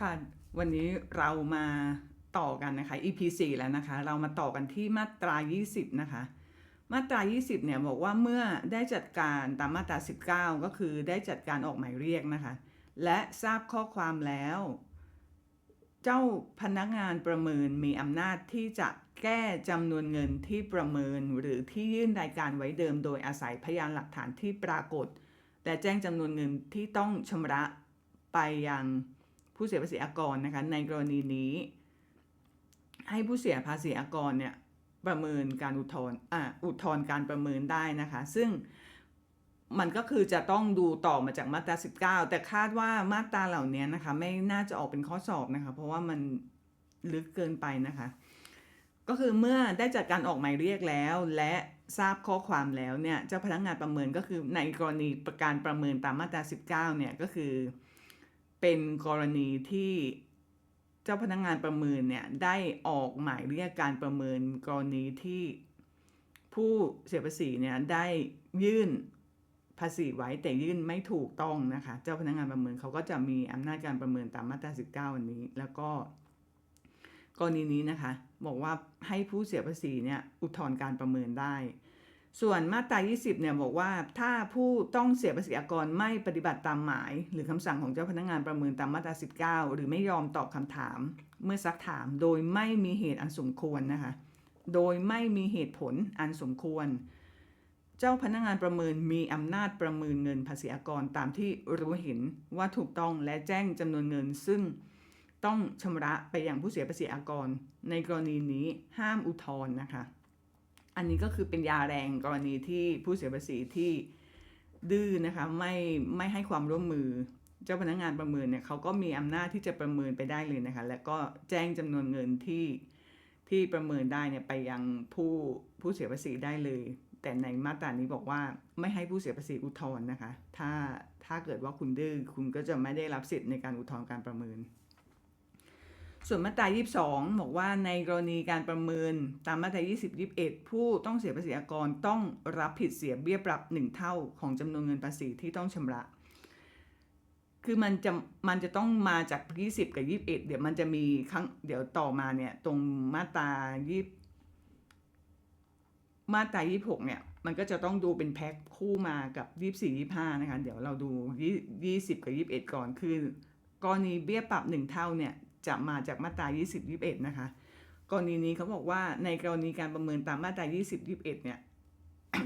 ค่ะ วันนี้เรามาต่อกันนะคะ EP 4 แล้วนะคะ เรามาต่อกันที่มาตรา 20 นะคะ มาตรา 20 เนี่ยบอกว่าเมื่อได้จัดการตามมาตรา 19 ก็คือได้จัดการออกหมายเรียกนะคะ และทราบข้อความแล้ว เจ้าพนักงานประเมินมีอำนาจที่จะแก้จำนวนเงินที่ประเมินหรือที่ยื่นรายการไว้เดิม โดยอาศัยพยานหลักฐานที่ปรากฏ และแจ้งจำนวนเงินที่ต้องชำระไปยัง ผู้เสียภาษีอากรนะคะในกรณีนี้ ให้ผู้เสียภาษีอากรเนี่ยประเมินการอุทธรณ์อ่าอุทธรณ์การประเมินได้นะคะ ซึ่งมันก็คือจะต้องดูต่อมาจากมาตรา 19 แต่คาดว่ามาตราเหล่านี้นะคะไม่น่าจะออกเป็นข้อสอบนะคะ เพราะว่ามันลึกเกินไปนะคะ ก็คือเมื่อได้จัดการออกหมายเรียกแล้ว และทราบข้อความแล้วเนี่ยเจ้าพนักงานประเมินก็คือในกรณีประการประเมินตามมาตรา 19 เนี่ยก็คือ เป็นกรณีที่เจ้าพนักงานประเมินเนี่ยได้ออกหมายเรียกการประเมินกรณีที่ผู้เสียภาษีเนี่ยได้ยื่นภาษีไว้แต่ยื่นไม่ถูกต้องนะคะ เจ้าพนักงานประเมินเขาก็จะมีอำนาจการประเมินตามมาตรา19อันนี้ แล้วก็ กรณีนี้นะคะ บอกว่าให้ผู้เสียภาษีเนี่ยอุทธรณ์การประเมินได้ ส่วนมาตรา 20 เนี่ยบอกว่าถ้าผู้ต้องเสียภาษีอากรไม่ปฏิบัติตามหมาย หรือคำสั่งของเจ้าพนักงานประเมินตามมาตรา 19 หรือไม่ยอมตอบคำถาม เมื่อซักถามโดยไม่มีเหตุอันสมควรนะคะ โดยไม่มีเหตุผลอันสมควร เจ้าพนักงานประเมินมีอำนาจประเมินเงินภาษีอากรตามที่รู้เห็นว่าถูกต้องและแจ้งจำนวนเงิน ซึ่งต้องชำระไปอยังผู้เสียภาษีอากร ในกรณีนี้ห้ามอุทธรณ์นะคะ อันนี้ก็คือเป็นยาแรงกรณีที่ผู้เสียภาษีที่ดื้อนะคะไม่ไม่ให้ความร่วมมือ เจ้าพนักงานประเมินเนี่ยเขาก็มีอำนาจที่จะประเมินไปได้เลยนะคะ และก็แจ้งจำนวนเงินที่ที่ประเมินได้เนี่ยไปยังผู้ผู้เสียภาษีได้เลย แต่ในมาตรานี้บอกว่าไม่ให้ผู้เสียภาษีอุทธรณ์นะคะ ถ้าถ้าเกิดว่าคุณดื้อคุณก็จะไม่ได้รับสิทธิ์ในการอุทธรณ์การประเมิน ส่วนมาตรา 22 บอกว่าในกรณีการประเมินตามมาตรา 20 21 ผู้ต้องเสียภาษีอากรต้องรับผิดเสียเบี้ยปรับ 1 เท่าของจำนวนเงินภาษีที่ต้องชำระ คือมันจะมันจะต้องมาจาก 20 กับ 21 เดี๋ยวมันจะมีครั้งเดี๋ยวต่อมาเนี่ยตรงมาตรา20มาตรา 26 เนี่ยมันก็จะต้องดูเป็นแพ็คคู่มากับ 24 25 นะคะ เดี๋ยวเราดู 20 กับ 21 ก่อนคือ กรณีเบี้ยปรับ 1 เท่าเนี่ย จะมาจากมาตรา 20 21 นะคะ กรณีนี้เขาบอกว่าในกรณีการประเมินตามมาตรา 20 21 เนี่ย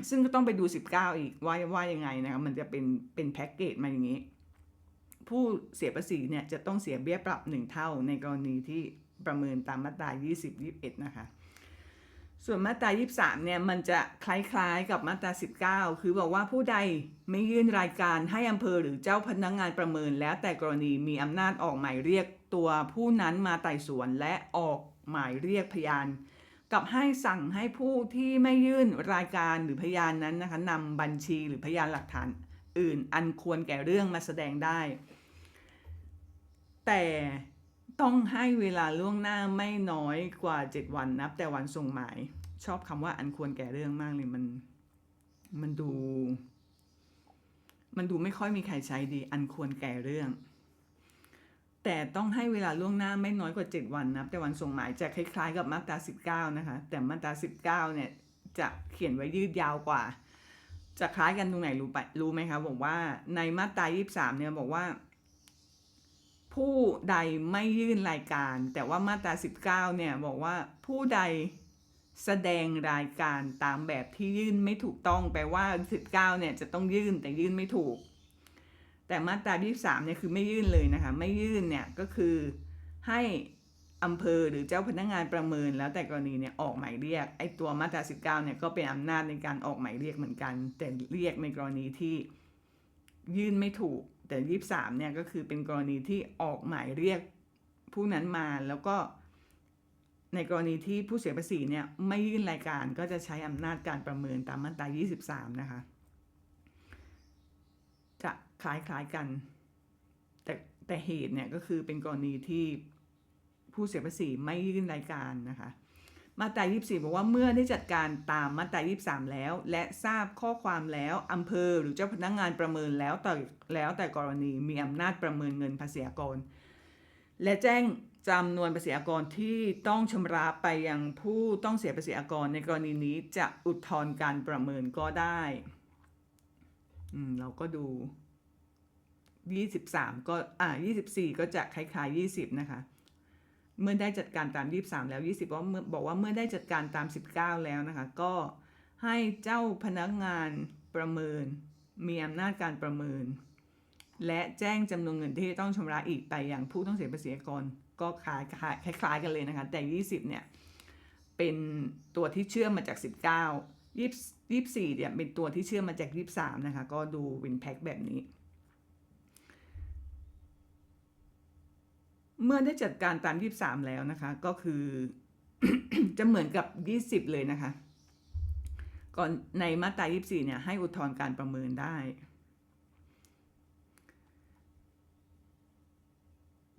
ซึ่งก็ต้องไปดู 19 อีกว่าว่ายังไงนะคะมันจะเป็นเป็นแพ็กเกจมาอย่างนี้ ผู้เสียภาษีเนี่ยจะต้องเสียเบี้ยปรับ 1 เท่า ในกรณีที่ประเมินตามมาตรา 20 21 นะคะ ส่วนมาตรา 23 เนี่ยมันจะคล้ายๆกับมาตรา 19 คือบอกว่าผู้ใดไม่ยื่นรายการให้อำเภอหรือเจ้าพนักงงานประเมินแล้วแต่กรณีมีอำนาจออกหมายเรียก ตัวผู้นั้นมาไต่สวนและออกหมายเรียกพยาน กับให้สั่งให้ผู้ที่ไม่ยื่นรายการหรือพยานนั้นนะคะนำบัญชีหรือพยานหลักฐานอื่น อันควรแก่เรื่องมาแสดงได้ แต่ต้องให้เวลาล่วงหน้าไม่น้อยกว่า 7 วันนับ แต่วันส่งหมาย ชอบคำว่าอันควรแก่เรื่องมากเลยมันมันดู มันดูไม่ค่อยมีใครใช้ดี อันควรแก่เรื่อง แต่ต้องให้เวลาล่วงหน้าไม่น้อยกว่า 7 วันนับแต่วันส่งหมายจะคล้ายๆกับมาตรา19 นะคะ แต่มาตรา19 เนี่ยจะเขียนไว้ยืดยาวกว่า จะคล้ายกันตรงไหนรู้ปะรู้ไหมคะบอกว่าในมาตรา23 เนี่ยบอกว่า ผู้ใดไม่ยื่นรายการ แต่ว่ามาตรา19 เนี่ยบอกว่าผู้ใดแสดงรายการตามแบบที่ยื่นไม่ถูกต้องแปลว่า 19 เนี่ยจะต้องยื่นแต่ยื่นไม่ถูก แต่มาตรา 23 เนี่ยคือไม่ยื่นเลยนะคะ ไม่ยื่นเนี่ยก็คือให้อำเภอหรือเจ้าพนักงานประเมินแล้วแต่กรณีเนี่ยออกหมายเรียกไอ้ตัวมาตรา 19 เนี่ยก็เป็นอำนาจในการออกหมายเรียกเหมือนกัน แต่เรียกในกรณีที่ยื่นไม่ถูก แต่ 23 เนี่ยก็คือเป็นกรณีที่ออกหมายเรียกผู้นั้นมาแล้วก็ในกรณีที่ผู้เสียภาษีเนี่ยไม่ยื่นรายการก็จะใช้อำนาจการประเมินตามมาตรา 23 นะคะ จะคล้ายๆกัน แต่แต่เหตุเนี่ยก็คือเป็นกรณีที่ผู้เสียภาษีไม่ยื่นรายการนะคะ มาตรา24 บอกว่าเมื่อได้จัดการตามมาตรา23 แล้ว และทราบข้อความแล้วอำเภอหรือเจ้าพนักงานประเมินแล้วแต่แล้วแต่กรณีมีอำนาจประเมินเงินภาษีอากร และแจ้งจำนวนภาษีอากรที่ต้องชำระไปยังผู้ต้องเสียภาษีอากรในกรณีนี้จะอุทธรณ์การประเมินก็ได้ อืมเราก็ดู23ก็อ่า24ก็จะคล้ายๆ20นะคะ เมื่อได้จัดการตาม23แล้ว20บอกว่าเมื่อบอกว่าเมื่อได้จัดการตาม19แล้วนะคะ ก็ให้เจ้าพนักงานประเมิน มีอำนาจการประเมิน และแจ้งจำนวนเงินที่ต้องชำระอีกไปยังผู้ต้องเสียภาษีอากรก็คล้ายคล้ายคล้ายๆกันเลยนะคะ แต่ 20 เนี่ย เป็นตัวที่เชื่อมมาจาก 19 20 24เนี่ยเป็นตัวที่เชื่อมมาจาก23นะคะ ก็ดูวินแพ็คแบบนี้ เมื่อได้จัดการตาม23แล้วนะคะ ก็คือจะเหมือนกับ20เลยนะคะ ก่อนในมาตรา24เนี่ยให้อุทธรณ์การประเมินได้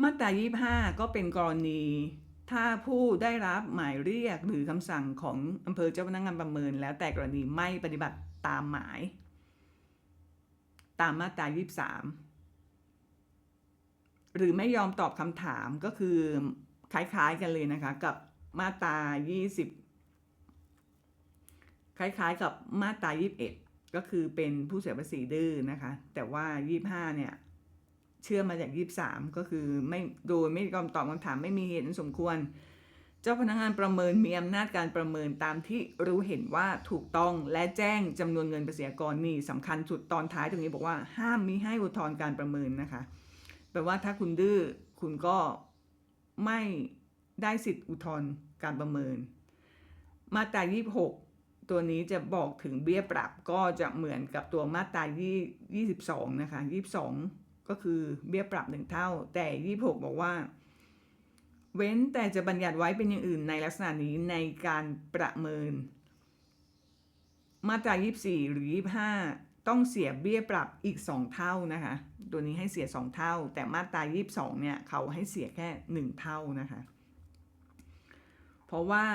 มาตรา 25 ก็เป็นกรณี ถ้าผู้ได้รับหมายเรียกหรือคำสั่งของอำเภอเจ้าพนักงานประเมิน แล้วแต่กรณีไม่ปฏิบัติตามหมาย ตามมาตรา23 หรือไม่ยอมตอบคำถามก็คือคล้ายๆกันเลยนะคะ กับมาตรา20 คล้ายๆกับมาตรา21 ก็คือเป็นผู้เสียภาษีดื้อนะคะ แต่ว่า 25เนี่ย เชื่อมาจาก23ก็คือไม่โดยไม่ยอมตอบคำถามไม่มีเหตุสมควร เจ้าพนักงานประเมินมีอำนาจการประเมินตามที่รู้เห็นว่าถูกต้องและแจ้งจำนวนเงินภาษีกรนี่สำคัญสุดตอนท้ายตรงนี้บอกว่าห้ามมิให้อุทธรณ์การประเมินนะคะแปลว่าถ้าคุณดื้อคุณก็ไม่ได้สิทธิ์อุทธรณ์การประเมิน มาตรา26 ตัวนี้จะบอกถึงเบี้ยปรับก็จะเหมือนกับตัวมาตรา22 นะคะ 22 ก็คือเบี้ยปรับหนึ่งเท่า แต่26บอกว่า เว้นแต่จะบัญญัติไว้เป็นอย่างอื่นในลักษณะนี้ในการประเมิน มาตรา24 หรือ 25 ต้องเสียเบี้ยปรับอีก 2 เท่านะคะ ตัวนี้ให้เสีย 2 เท่า แต่มาตรา22 เนี่ยเขาให้เสียแค่ 1 เท่านะคะ เพราะว่า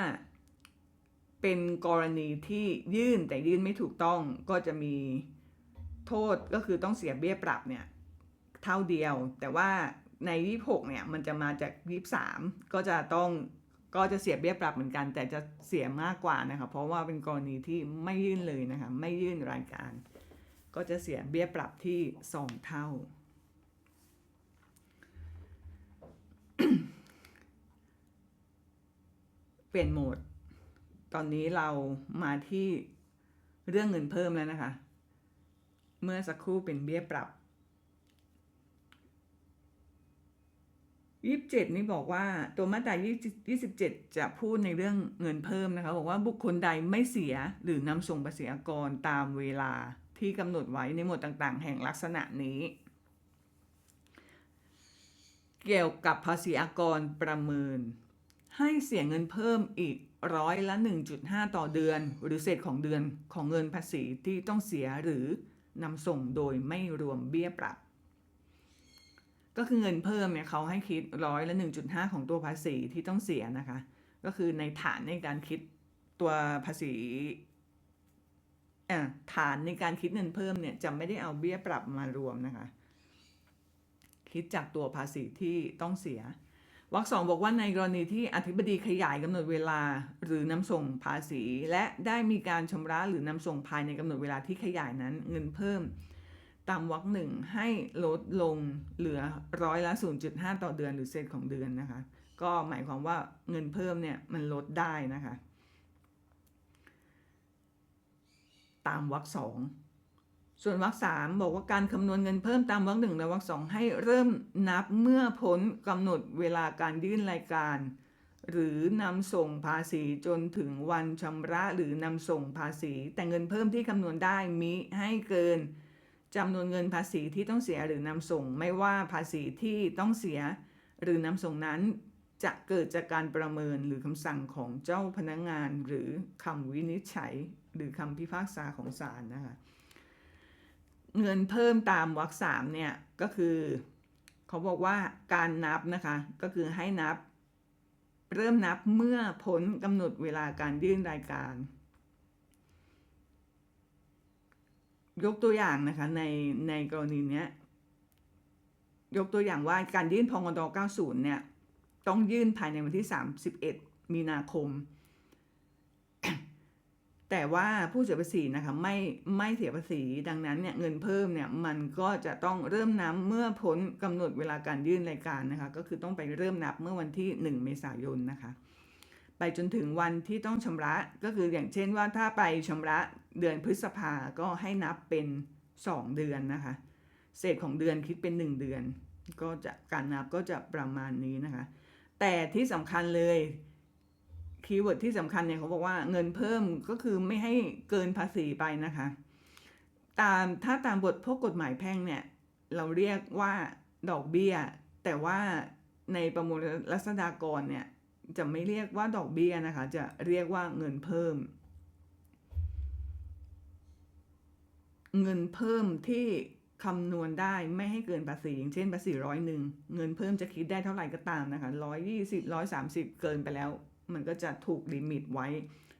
เป็นกรณีที่ยื่นแต่ยื่นไม่ถูกต้องก็จะมีโทษก็คือต้องเสียเบี้ยปรับเนี่ย เท่าเดียว แต่ว่าใน 26 เนี่ย มันจะมาจาก 23 ก็จะต้องก็จะเสียเบี้ยปรับเหมือนกัน แต่จะเสียมากกว่านะคะ เพราะว่าเป็นกรณีที่ไม่ยื่นเลยนะคะ ไม่ยื่นรายการ ก็จะเสียเบี้ยปรับที่ 2 เท่า เปลี่ยนโหมด ตอนนี้เรามาที่เรื่องเงินเพิ่มแล้วนะคะ เมื่อสักครู่เป็นเบี้ยปรับ 27นี่บอกว่าตัวมาตรา20 27จะพูดในเรื่องเงินเพิ่มนะคะบอกว่าบุคคลใดไม่เสียหรือนำส่งภาษีอากรตามเวลาที่กำหนดไว้ในหมวดต่างๆ แห่งลักษณะนี้ เกี่ยวกับภาษีอากรประเมิน ให้เสียเงินเพิ่มอีกร้อยละ 1.5 ต่อเดือน หรือเศษของเดือนของเงินภาษีที่ต้องเสียหรือนำส่งโดยไม่รวมเบี้ยปรับ ก็คือเงินเพิ่มเนี่ยเขาให้คิดร้อยละ1.5 ของตัวภาษีที่ต้องเสียนะคะ ก็คือในฐานในการคิดตัวภาษีอ่อฐานในการคิดเงินเพิ่มเนี่ยจะไม่ได้เอาเบี้ยปรับมารวมนะคะ คิดจากตัวภาษีที่ต้องเสียวรรคสองบอกว่าในกรณีที่อธิบดีขยายกำหนดเวลาหรือนำส่งภาษี และได้มีการชำระหรือนำส่งภายในกำหนดเวลาที่ขยายนั้นเงินเพิ่ม ตามวรรคหนึ่งให้ลดลงเหลือร้อยละ 0.5 ต่อเดือนหรือเศษของเดือนนะคะ ก็หมายความว่าเงินเพิ่มเนี่ยมันลดได้นะคะ ตามวรรคสองส่วนวรรคสามบอกว่าการคำนวณเงินเพิ่มตามวรรคหนึ่งและวรรคสองให้เริ่มนับเมื่อพ้นกำหนดเวลาการยื่นรายการ หรือนำส่งภาษีจนถึงวันชำระหรือนำส่งภาษี แต่เงินเพิ่มที่คำนวณได้มิให้เกิน จำนวนเงินภาษีที่ต้องเสียหรือนำส่ง ไม่ว่าภาษีที่ต้องเสียหรือนำส่งนั้น จะเกิดจากการประเมินหรือคำสั่งของเจ้าพนักงงาน หรือคำวินิจฉัย หรือคำพิพากษาของศาลนะคะเงินเพิ่มตามวรรคสามเนี่ยก็คือเขาบอกว่าการนับนะคะก็คือให้นับ เริ่มนับเมื่อพ้นกำหนดเวลาการยื่นรายการ ยกตัวอย่างนะคะในในกรณีเนี้ยยกตัวอย่างว่าการยื่นพงด90 เนี่ย ต้องยื่นภายในวันที่ 31 มีนาคม แต่ว่าผู้เสียภาษีนะคะไม่ไม่เสียภาษีดังนั้นเนี่ยเงินเพิ่มเนี่ยมันก็จะต้องเริ่มนับเมื่อพ้นกำหนดเวลาการยื่นรายการนะคะ ก็คือต้องไปเริ่มนับเมื่อวันที่ 1 เมษายนนะคะ ไปจนถึงวันที่ต้องชำระก็คืออย่างเช่นว่าถ้าไปชำระเดือนพฤษภาก็ให้นับเป็น 2 เดือนนะคะ เศษของเดือนคิดเป็น 1 เดือน ก็จะการนับก็จะประมาณนี้นะคะ แต่ที่สำคัญเลยคีย์เวิร์ดที่สำคัญเนี่ยเขาบอกว่าเงินเพิ่มก็คือไม่ให้เกินภาษีไปนะคะ ตามถ้าตามบทพวกกฎหมายแพ่งเนี่ยเราเรียกว่าดอกเบี้ย แต่ว่าในประมวลรัษฎากรเนี่ย จะไม่เรียกว่าดอกเบี้ยนะคะ จะเรียกว่าเงินเพิ่ม เงินเพิ่มที่คำนวณได้ไม่ให้เกินภาษีอย่างเช่นภาษีร้อยหนึ่งเงินเพิ่มจะคิดได้เท่าไหร่ก็ตามนะคะร้อยยี่สิบร้อยสามสิบเกินไปแล้ว มันก็จะถูกลิมิตไว้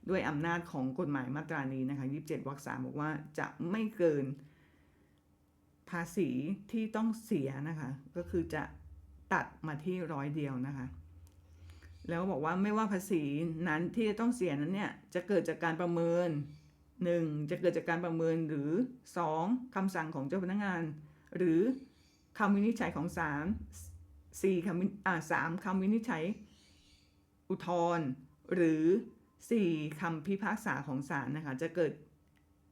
ด้วยอำนาจของกฎหมายมาตรานี้นะคะยี่สิบเจ็ดวรรคสามบอกว่าจะไม่เกินภาษีที่ต้องเสียนะคะ ก็คือจะตัดมาที่ร้อยเดียวนะคะ แล้วบอกว่าไม่ว่าภาษีนั้นที่จะต้องเสียนั้นเนี่ยจะเกิดจากการประเมิน 1. จะเกิดจากการประเมินหรือ 2. คำสั่งของเจ้าพนักงาน หรือคำวินิจฉัยของศาล 4. คำวิอ่าสามคำวินิจฉัย อุทธรณ์หรือ 4. คำพิพากษาของศาลนะคะจะเกิด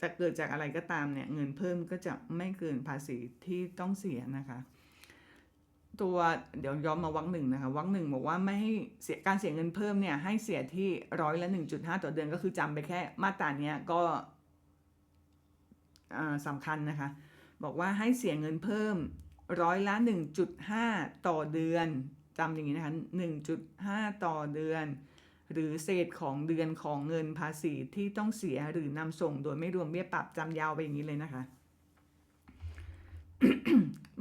จะเกิดจากอะไรก็ตามเนี่ยเงินเพิ่มก็จะไม่เกินภาษีที่ต้องเสียนะคะ ตัวเดี๋ยวย้อนมาวรรคหนึ่งนะคะวรรคหนึ่งบอกว่าไม่ให้เสียการเสียเงินเพิ่มเนี่ยให้เสียที่ร้อยละหนึ่งจุดห้าต่อเดือนก็คือจำไปแค่มาตราเนี้ยก็อ่าสำคัญนะคะ บอกว่าให้เสียเงินเพิ่มร้อยละหนึ่งจุดห้าต่อเดือนจำอย่างนี้นะคะหนึ่งจุดห้าต่อเดือน หรือเศษของเดือนของเงินภาษีที่ต้องเสียหรือนำส่งโดยไม่รวมเบี้ยปรับจำยาวไปอย่างนี้เลยนะคะ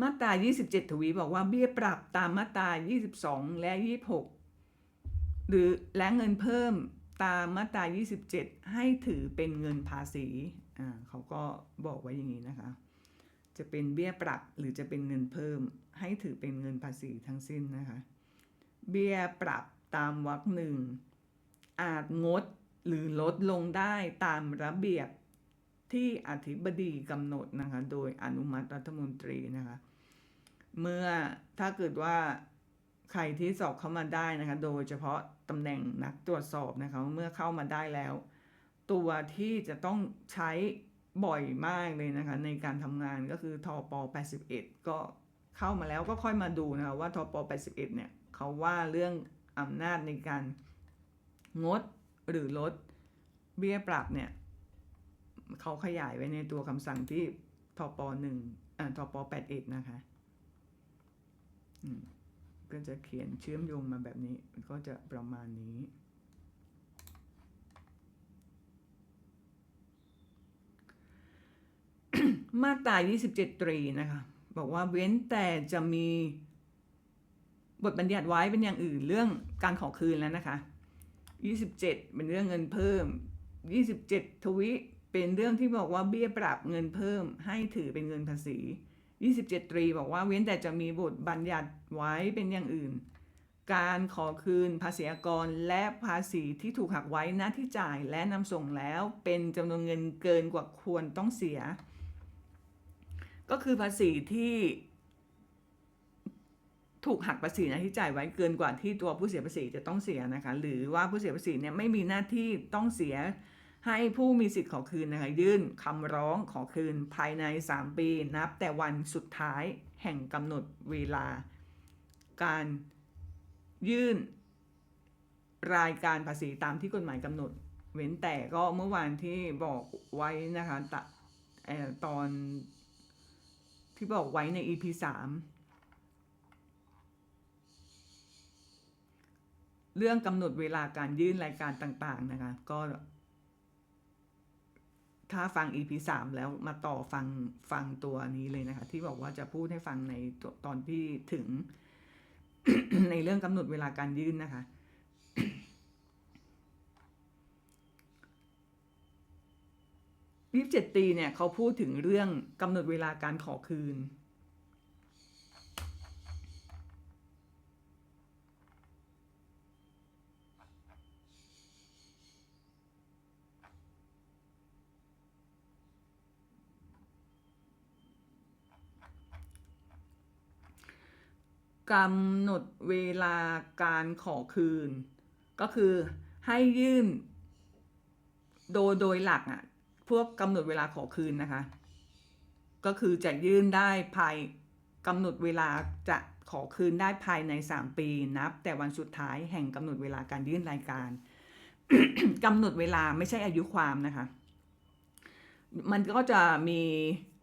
มาตรา 27 ทวีบอกว่าเบี้ยปรับตามมาตรา 22 และ 26 หรือและเงินเพิ่มตามมาตรา 27 ให้ถือเป็นเงินภาษี อ่าเขาก็บอกไว้อย่างนี้นะคะ จะเป็นเบี้ยปรับหรือจะเป็นเงินเพิ่ม ให้ถือเป็นเงินภาษีทั้งสิ้นนะคะ เบี้ยปรับตามวรรคหนึ่งอาจงดหรือลดลงได้ตามระเบียบที่อธิบดีกำหนดนะคะ โดยอนุมัติรัฐมนตรีนะคะ เมื่อถ้าเกิดว่าใครที่สอบเข้ามาได้นะคะ โดยเฉพาะตำแหน่งนักตรวจสอบนะคะเมื่อเข้ามาได้แล้ว ตัวที่จะต้องใช้บ่อยมากเลยนะคะ ในการทำงานก็คือทปอ81 ก็เข้ามาแล้วก็ค่อยมาดูนะคะว่าทปอ81 เนี่ยเขาว่าเรื่องอำนาจในการงดหรือลดเบี้ยปรับเนี่ยเขาขยายไว้ในตัวคำสั่งที่ทปหนึ่งอ่าทปแปอ็ดนะคะ ก็จะเขียนเชื่อมโยงมาแบบนี้ก็จะประมาณนี้ มาตรา27 ตรีนะคะ บอกว่าเว้นแต่จะมีบทบัญญัติไว้เป็นอย่างอื่นเรื่องการขอคืนแล้วนะคะ 27 เป็นเรื่องเงินเพิ่ม 27 ทวิเป็นเรื่องที่บอกว่าเบี้ยปรับเงินเพิ่มให้ถือเป็นเงินภาษี 27 ตรีบอกว่าเว้นแต่จะมีบทบัญญัติไว้เป็นอย่างอื่น การขอคืนภาษีอากรและภาษีที่ถูกหักไว้หน้าที่จ่ายและนำส่งแล้วเป็นจำนวนเงินเกินกว่าควรต้องเสีย ก็คือภาษีที่ถูกหักภาษีหน้าที่จ่ายไว้เกินกว่าที่ตัวผู้เสียภาษีจะต้องเสียนะคะ หรือว่าผู้เสียภาษีเนี่ยไม่มีหน้าที่ต้องเสีย ให้ผู้มีสิทธิ์ขอคืนนะคะยื่นคำร้องขอคืนภายใน 3 ปี นับแต่วันสุดท้ายแห่งกำหนดเวลา การยื่นรายการภาษีตามที่กฎหมายกำหนด เว้นแต่ก็เมื่อวานที่บอกไว้นะคะตะเอ่อตอนที่บอกไว้ใน EP 3เรื่องกำหนดเวลาการยื่นรายการต่างๆนะคะก็ ถ้าฟัง EP 3แล้วมาต่อฟังฟังตัวนี้เลยนะคะ ที่บอกว่าจะพูดให้ฟังในตตอนที่ถึง ในเรื่องกำหนดเวลาการยื่นนะคะยี่สิบเจ็ดตีเนี่ยเขาพูดถึงเรื่องกำหนดเวลาการขอคืน กำหนดเวลาการขอคืน ก็คือให้ยื่น โดยโดยหลักอะพวกกำหนดเวลาขอคืนนะคะ ก็คือจะยื่นได้ภายกำหนดเวลาจะขอคืนได้ภายใน 3 ปีนับ แต่วันสุดท้ายแห่งกำหนดเวลาการยื่นรายการกำหนดเวลาไม่ใช่อายุความนะคะ มันก็จะมี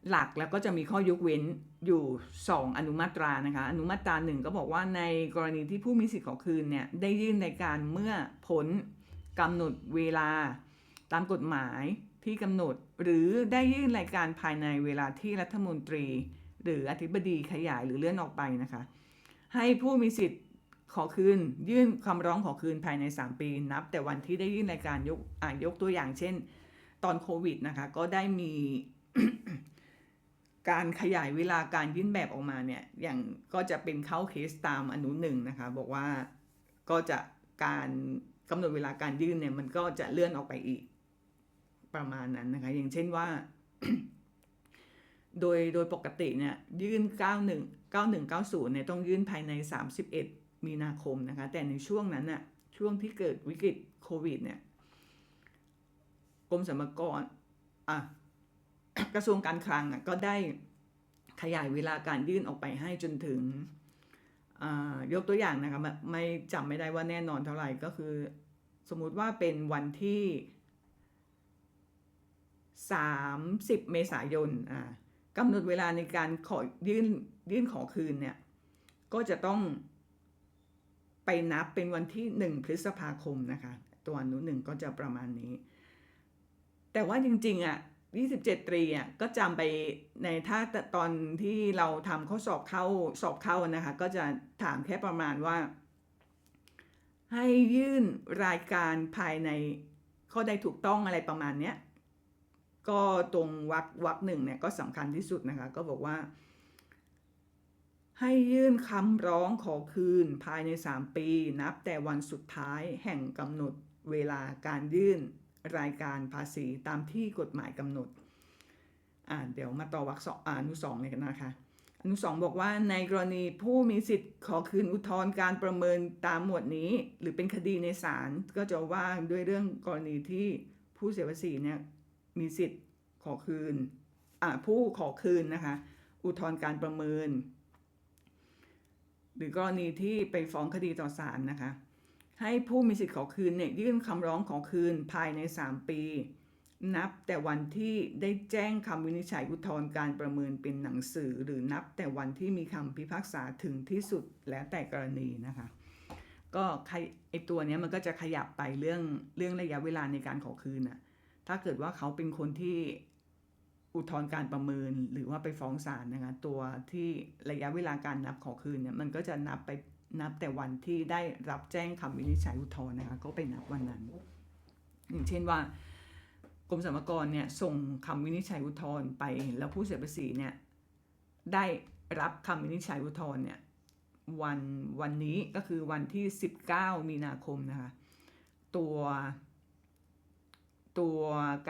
หลักแล้วก็จะมีข้อยกเว้น อยู่ 2 อนุมาตรานะคะ อนุมาตราหนึ่งก็บอกว่าในกรณีที่ผู้มีสิทธิ์ขอคืนเนี่ยได้ยื่นรายการเมื่อพ้นกำหนดเวลาตามกฎหมายที่กำหนด หรือได้ยื่นรายการภายในเวลาที่รัฐมนตรี หรืออธิบดีขยายหรือเลื่อนออกไปนะคะ ให้ผู้มีสิทธิ์ขอคืน ยื่นคำร้องขอคืนภายใน 3 ปีนับ แต่วันที่ได้ยื่นรายการยกอ่ายกตัวอย่างเช่น ตอนโควิดนะคะก็ได้มี การขยายเวลาการยื่นแบบออกมาเนี่ยอย่างก็จะเป็นเข้าเคสตามอนุหนึ่งนะคะบอกว่าก็จะการกำหนดเวลาการยื่นเนี่ยมันก็จะเลื่อนออกไปอีกประมาณนั้นนะคะ อย่างเช่นว่า โดยโดยปกติเนี่ยยื่น 91 9190เนี่ยต้องยื่นภายใน 31 มีนาคมนะคะ แต่ในช่วงนั้นน่ะช่วงที่เกิดวิกฤตโควิดเนี่ยกรมสรรพากรอะ กระทรวงการคลังก็ได้ขยายเวลาการยื่นออกไปให้จนถึงยกตัวอย่างนะคะไม่จำไม่ได้ว่าแน่นอนเท่าไหร่ก็คือ สมมุติว่าเป็นวันที่ 30 เมษายนกำหนดเวลาในการขอยื่นยื่นขอคืนเนี่ยก็จะต้องไปนับเป็นวันที่ 1 พฤษภาคมนะคะ ตัวอนุหนึ่งก็จะประมาณนี้ แต่ว่าจริงๆอะ 27 ตรีอะก็จำไปในถ้าตอนที่เราทำข้อสอบเข้าสอบเข้านะคะ ก็จะถามแค่ประมาณว่า ให้ยื่นรายการภายในข้อใดถูกต้องอะไรประมาณเนี้ยก็ตรงวรรควรรคหนึ่งเนี่ยก็สำคัญที่สุดนะคะ ก็บอกว่า ให้ยื่นคำร้องขอคืนภายใน 3 ปี นับแต่วันสุดท้ายแห่งกำหนดเวลาการยื่น รายการภาษีตามที่กฎหมายกำหนด อ่าเดี๋ยวมาต่อวรรคสองอนุสองเลยกันนะคะ อนุสองบอกว่าในกรณีผู้มีสิทธิ์ขอคืนอุทธรณ์การประเมินตามหมวดนี้ หรือเป็นคดีในศาลก็จะว่าด้วยเรื่องกรณีที่ผู้เสียภาษีเนี่ยมีสิทธิ์ขอคืนอ่าผู้ขอคืนนะคะ อุทธรณ์การประเมิน หรือกรณีที่ไปฟ้องคดีต่อศาลนะคะ ให้ผู้มีสิทธิ์ขอคืนเนี่ยยื่นคำร้องขอคืนภายใน 3 ปี นับแต่วันที่ได้แจ้งคำวินิจฉัยอุทธรณ์การประเมินเป็นหนังสือ หรือนับแต่วันที่มีคำพิพากษาถึงที่สุดแล้วแต่กรณีนะคะ ก็ไอตัวเนี้ยมันก็จะขยับไปเรื่องเรื่องระยะเวลาในการขอคืนอะถ้าเกิดว่าเขาเป็นคนที่อุทธรณ์การประเมินหรือว่าไปฟ้องศาลนะคะตัวที่ระยะเวลาการนับขอคืนเนี่ยมันก็จะนับไป นับแต่วันที่ได้รับแจ้งคำวินิจฉัยอุทธรณ์นะคะก็ไปนับวันนั้น อย่างเช่นว่ากรมสรรพากรเนี่ยส่งคำวินิจฉัยอุทธรณ์ไป แล้วผู้เสียภาษีเนี่ยได้รับคำวินิจฉัยอุทธรณ์เนี่ยวันวันนี้ก็คือวันที่ 19 มีนาคมนะคะตัวตัว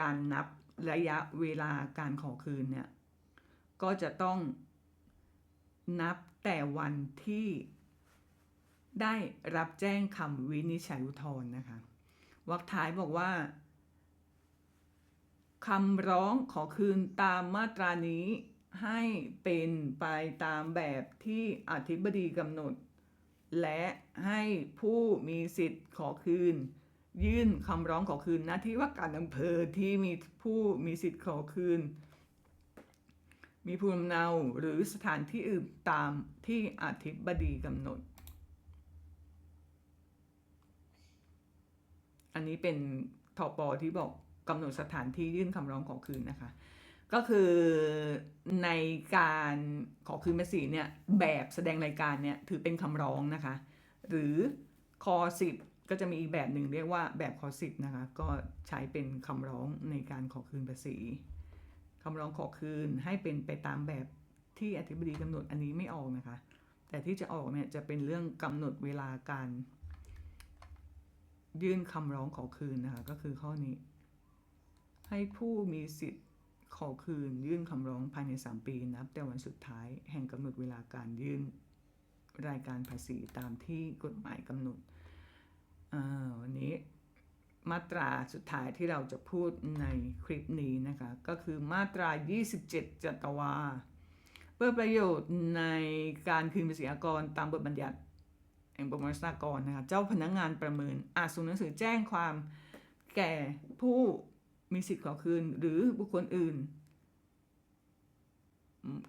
การนับระยะเวลาการขอคืนเนี่ยก็จะต้องนับแต่วันที่ ได้รับแจ้งคำวินิจฉัยอุทธรณ์นะคะวรรคท้ายบอกว่าคำร้องขอคืนตามมาตรานี้ให้เป็นไปตามแบบที่อธิบดีกำหนด และให้ผู้มีสิทธิ์ขอคืน ยื่นคำร้องขอคืนหน้าที่ว่าการอำเภอที่มีผู้มีสิทธิ์ขอคืน มีภูมิลำเนาหรือสถานที่อื่นตามที่อธิบดีกำหนด อันนี้เป็นทอปอที่บอกกำหนดสถานที่ยื่นคำร้องขอคืนนะคะ ก็คือในการขอคืนภาษีเนี่ยแบบแสดงรายการเนี่ยถือเป็นคำร้องนะคะ หรือคอสิบก็จะมีอีกแบบหนึ่งเรียกว่าแบบคอสิบนะคะ ก็ใช้เป็นคำร้องในการขอคืนภาษีคำร้องขอคืนให้เป็นไปตามแบบที่อธิบดีกำหนดอันนี้ไม่ออกนะคะ แต่ที่จะออกเนี่ยจะเป็นเรื่องกำหนดเวลาการ ยื่นคำร้องขอคืนนะคะก็คือข้อนี้ ให้ผู้มีสิทธิ์ขอคืน ยื่นคำร้องภายใน 3 ปีนับ แต่วันสุดท้ายแห่งกำหนดเวลาการยื่นรายการภาษีตามที่กฎหมายกำหนดวันนี้มาตราสุดท้ายที่เราจะพูดในคลิปนี้นะคะ ก็คือมาตรา 27 จัตวา เพื่อประโยชน์ในการคืนภาษีอากรตามบทบัญญัติ แห่งประมวลสากรนะคะเจ้าพนักงานประเมินอาจส่งหนังสือแจ้งความแก่ผู้มีสิทธิ์ขอคืนหรือบุคคลอื่น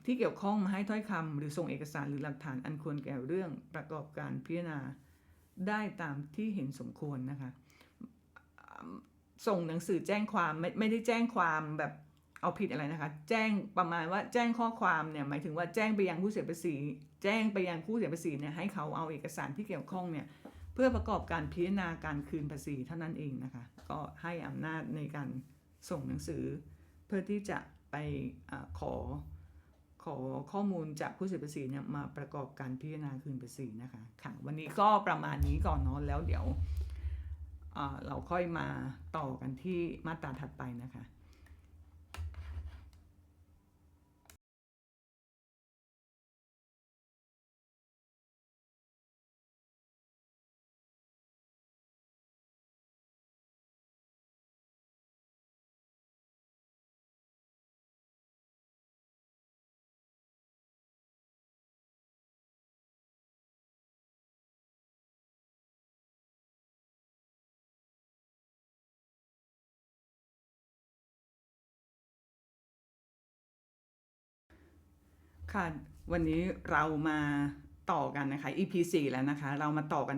ที่เกี่ยวข้องมาให้ถ้อยคำหรือส่งเอกสารหรือหลักฐานอันควรแก่เรื่องประกอบการพิจารณาได้ตามที่เห็นสมควรนะคะส่งหนังสือแจ้งความไม่ไม่ได้แจ้งความแบบ เอาผิดอะไรนะคะ แจ้งประมาณว่าแจ้งข้อความเนี่ยหมายถึงว่าแจ้งไปยังผู้เสียภาษี แจ้งไปยังผู้เสียภาษีเนี่ยให้เขาเอาเอกสารที่เกี่ยวข้องเนี่ยเพื่อประกอบการพิจารณาการคืนภาษีเท่านั้นเองนะคะ ก็ให้อำนาจในการส่งหนังสือ เพื่อที่จะไปอขอขอข้อมูลจากผู้เสียภาษีเนี่ยมาประกอบการพิจารณาคืนภาษีนะคะค่ะวันนี้ก็ประมาณนี้ก่อนเนาะแล้วเดี๋ยวเราค่อยมาต่อกันที่มาตราถัดไปนะคะ ค่ะ วันนี้เรามาต่อกันนะคะ EP 4 แล้วนะคะ เรามาต่อกัน